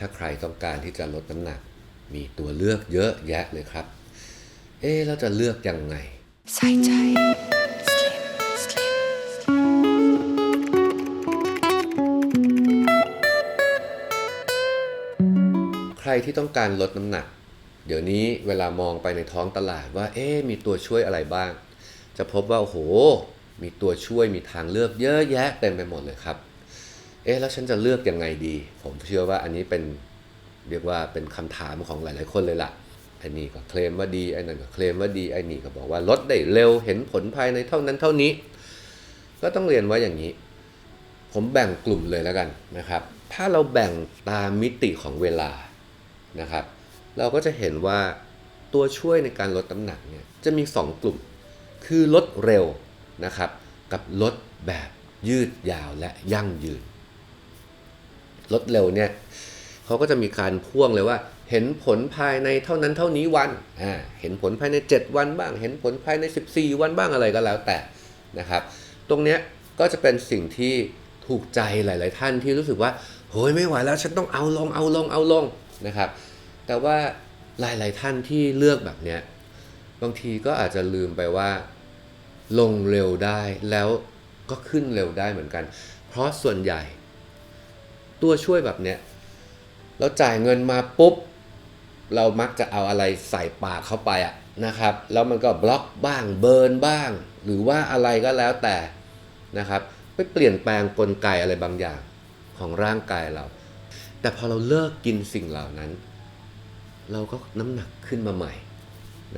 ถ้าใครต้องการที่จะลดน้ำหนัก มีตัวเลือกเยอะแยะเลยครับ เอ๊ะแล้วจะเลือกยังไง ใส่ใจใครที่ต้องการลดน้ำหนัก เดี๋ยวนี้เวลามองไปในท้องตลาดว่า เอ๊มีตัวช่วยอะไรบ้าง จะพบว่า โอ้โห มีตัวช่วยมีทางเลือกเยอะแยะเต็มไปหมดเลยครับ เอ๊ะแล้วฉันจะเลือกยังไงดี ผมเชื่อว่าอันนี้เป็นเรียกว่าเป็นคำถามของหลาย ๆ คนเลยล่ะไอ้นี่ก็เคลมว่าดีไอ้นั่นก็เคลมว่าดีไอ้นี่ก็บอกว่าลดได้เร็วเห็นผลภายในเท่านั้นเท่านี้ ก็ต้องเรียนว่าอย่างนี้ ผมแบ่งกลุ่มเลยแล้วกันนะครับ ถ้าเราแบ่งตามมิติของเวลานะครับ เราก็จะเห็นว่าตัวช่วยในการลดน้ำหนักเนี่ยจะมี 2 กลุ่ม คือลดเร็วนะครับ กับลดแบบยืดยาวและยั่งยืน ลดเร็วเนี่ยเขาก็จะมีการพ่วงเลยว่า เห็นผลภายในเท่านั้นเท่านี้วันอ่าเห็นผลภายใน 7 วันบ้าง เห็นผลภายใน 14 วันบ้างอะไรก็แล้วแต่นะครับ ตรงเนี้ยก็จะเป็นสิ่งที่ถูกใจหลาย ๆ ท่านที่รู้สึกว่าโหยไม่ไหวแล้วฉันต้องเอาลงเอาลงเอาลงนะครับ แต่ว่าหลาย ๆ ท่านที่เลือกแบบเนี้ยบางทีก็อาจจะลืมไปว่า ลงเร็วได้แล้วก็ขึ้นเร็วได้เหมือนกัน เพราะส่วนใหญ่ ตัวช่วยแบบเนี้ยเราจ่ายเงินมาปุ๊บ เรามักจะเอาอะไรใส่ปากเข้าไปอะนะครับ แล้วมันก็บล็อกบ้างเบิร์นบ้าง หรือว่าอะไรก็แล้วแต่นะครับไปเปลี่ยนแปลงกลไกอะไรบางอย่างของร่างกายเรา แต่พอเราเลิกกินสิ่งเหล่านั้น เราก็น้ำหนักขึ้นมาใหม่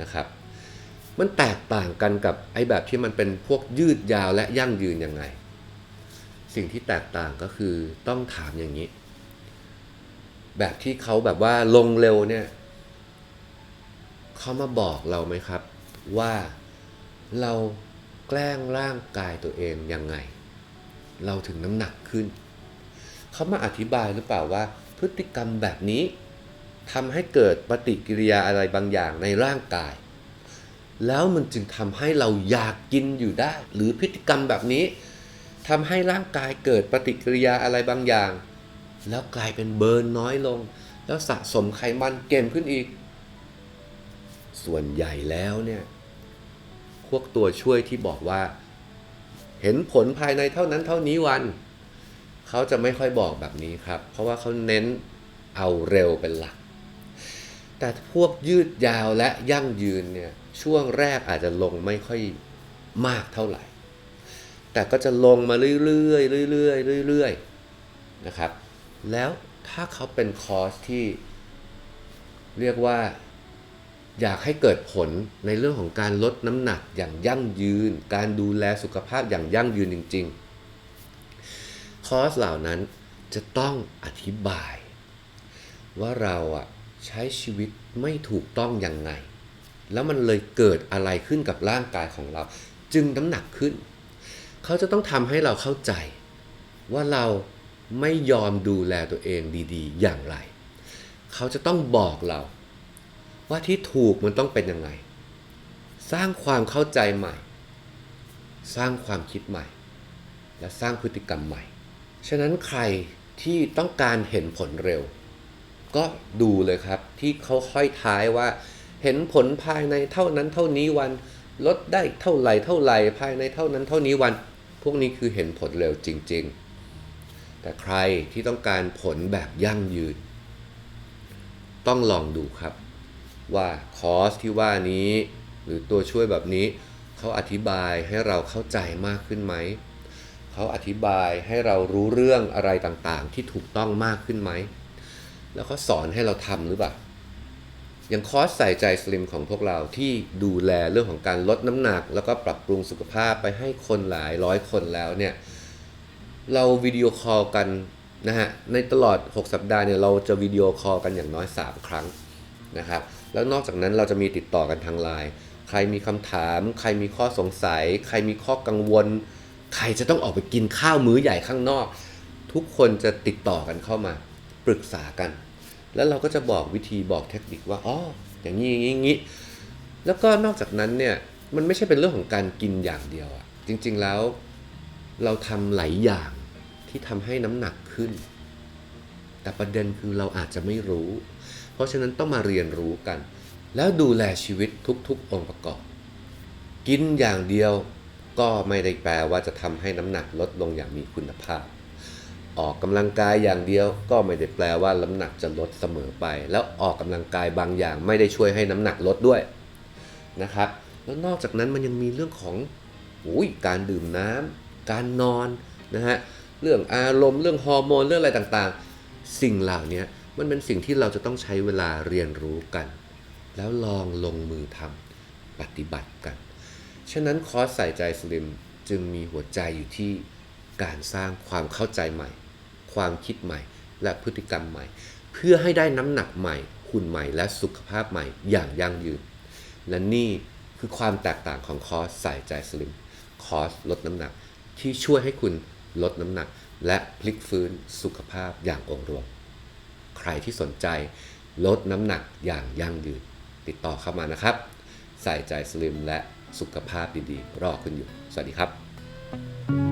นะครับ มันแตกต่างกันกับไอ้แบบที่มันเป็นพวกยืดยาวและยั่งยืนยังไง สิ่งที่แตกต่างก็คือต้องถามอย่างนี้ แบบที่เขาแบบว่าลงเร็วเนี่ยเขามาบอกเราไหมครับ ว่าเราแกล้งร่างกายตัวเองยังไง เราถึงน้ำหนักขึ้น เขามาอธิบายหรือเปล่าว่า พฤติกรรมแบบนี้ทำให้เกิดปฏิกิริยาอะไรบางอย่างในร่างกาย แล้วมันจึงทำให้เราอยากกินอยู่ได้ หรือพฤติกรรมแบบนี้ ทำให้ร่างกายเกิดปฏิกิริยาอะไรบางอย่าง แล้วกลายเป็นเบิร์นน้อยลง แล้วสะสมไขมันเก่งขึ้นอีก ส่วนใหญ่แล้วเนี่ยพวกตัวช่วยที่บอกว่า เห็นผลภายในเท่านั้นเท่านี้วัน เขาจะไม่ค่อยบอกแบบนี้ครับ เพราะว่าเขาเน้นเอาเร็วเป็นหลัก แต่พวกยืดยาวและยั่งยืนเนี่ยช่วงแรกอาจจะลงไม่ค่อยมากเท่าไหร่ แต่ก็จะลงมาเรื่อยๆเรื่อยๆเรื่อยๆนะครับ แล้วถ้าเขาเป็นคอร์สที่เรียกว่าอยากให้เกิดผลในเรื่องของการลดน้ำหนักอย่างยั่งยืน การดูแลสุขภาพอย่างยั่งยืนจริง ๆ คอร์สเหล่านั้นจะต้องอธิบาย ว่าเราอะใช้ชีวิตไม่ถูกต้องยังไง แล้วมันเลยเกิดอะไรขึ้นกับร่างกายของเรา จึงน้ำหนักขึ้น เขาจะต้องทำให้เราเข้าใจ ว่าเราไม่ยอมดูแลตัวเองดีๆ อย่างไร เขาจะต้องบอกเรา ว่าที่ถูกมันต้องเป็นยังไง สร้างความเข้าใจใหม่ สร้างความคิดใหม่ และสร้างพฤติกรรมใหม่ ฉะนั้นใครที่ต้องการเห็นผลเร็ว ก็ดูเลยครับที่เขาค่อยท้ายว่า เห็นผลภายในเท่านั้นเท่านี้วัน ลดได้เท่าไหร่เท่าไหร่ภายในเท่านั้นเท่านี้วัน พวกนี้คือเห็นผลเร็วจริง ๆ แต่ใครที่ต้องการผลแบบยั่งยืน ต้องลองดูครับ ว่าคอร์สที่ว่านี้ หรือตัวช่วยแบบนี้ เขาอธิบายให้เราเข้าใจมากขึ้นไหมเขาอธิบายให้เรารู้เรื่องอะไรต่างๆ ที่ถูกต้องมากขึ้นไหม แล้วเขาสอนให้เราทำหรือเปล่า ย่างคอร์สใส่ใจสลิมของพวกเราที่ดูแลเรื่องของการลดน้ำหนัก แล้วก็ปรับปรุงสุขภาพไปให้คนหลายร้อยคนแล้วเนี่ย เราวิดีโอคอลกันนะฮะในตลอด 6 สัปดาห์เนี่ยเราจะวิดีโอคอลกันอย่างน้อย 3 ครั้งนะครับแล้วนอกจากนั้นเราจะมีติดต่อกันทางไลน์ใครมีคำถาม ใครมีข้อสงสัย ใครมีข้อกังวล ใครจะต้องออกไปกินข้าวมื้อใหญ่ข้างนอก ทุกคนจะติดต่อกันเข้ามา ปรึกษากัน แล้วเราก็จะบอกวิธีบอกเทคนิคว่าอ๋ออย่างนี้อย่างนี้อย่างนี้แล้วก็นอกจากนั้นเนี่ยมันไม่ใช่เป็นเรื่องของการกินอย่างเดียวอะจริงๆแล้วเราทำหลายอย่างที่ทำให้น้ำหนักขึ้น แต่แต่ประเด็นคือเราอาจจะไม่รู้ เพราะฉะนั้นต้องมาเรียนรู้กัน แล้วดูแลชีวิตทุกๆ องค์ประกอบ กินอย่างเดียวก็ไม่ได้แปลว่าจะทำให้น้ำหนักลดลงอย่างมีคุณภาพ ออกกำลังกายอย่างเดียวก็ไม่ได้แปลว่าน้ำหนักจะลดเสมอไป แล้วออกกำลังกายบางอย่างไม่ได้ช่วยให้น้ำหนักลดด้วยนะครับแล้วนอกจากนั้นมันยังมีเรื่องของอุ้ยการดื่มน้ำการนอนนะฮะเรื่องอารมณ์เรื่องฮอร์โมนเรื่องอะไรต่างๆ สิ่งเหล่านี้มันเป็นสิ่งที่เราจะต้องใช้เวลาเรียนรู้กัน แล้วลองลงมือทำปฏิบัติกัน ฉะนั้นคอร์สใส่ใจสลิมจึงมีหัวใจอยู่ที่ การสร้างความเข้าใจใหม่ ความคิดใหม่ และพฤติกรรมใหม่ เพื่อให้ได้น้ำหนักใหม่หุ่นใหม่และสุขภาพใหม่อย่างยั่งยืน และนี่คือความแตกต่างของคอร์สใส่ใจสลิม คอร์สลดน้ำหนักที่ช่วยให้คุณลดน้ำหนัก และพลิกฟื้นสุขภาพอย่างองรวม ใครที่สนใจลดน้ำหนักอย่างยั่งยืน ติดต่อเข้ามานะครับ ใส่ใจสลิมและสุขภาพดีๆ รอคุณอยู่ สวัสดีครับ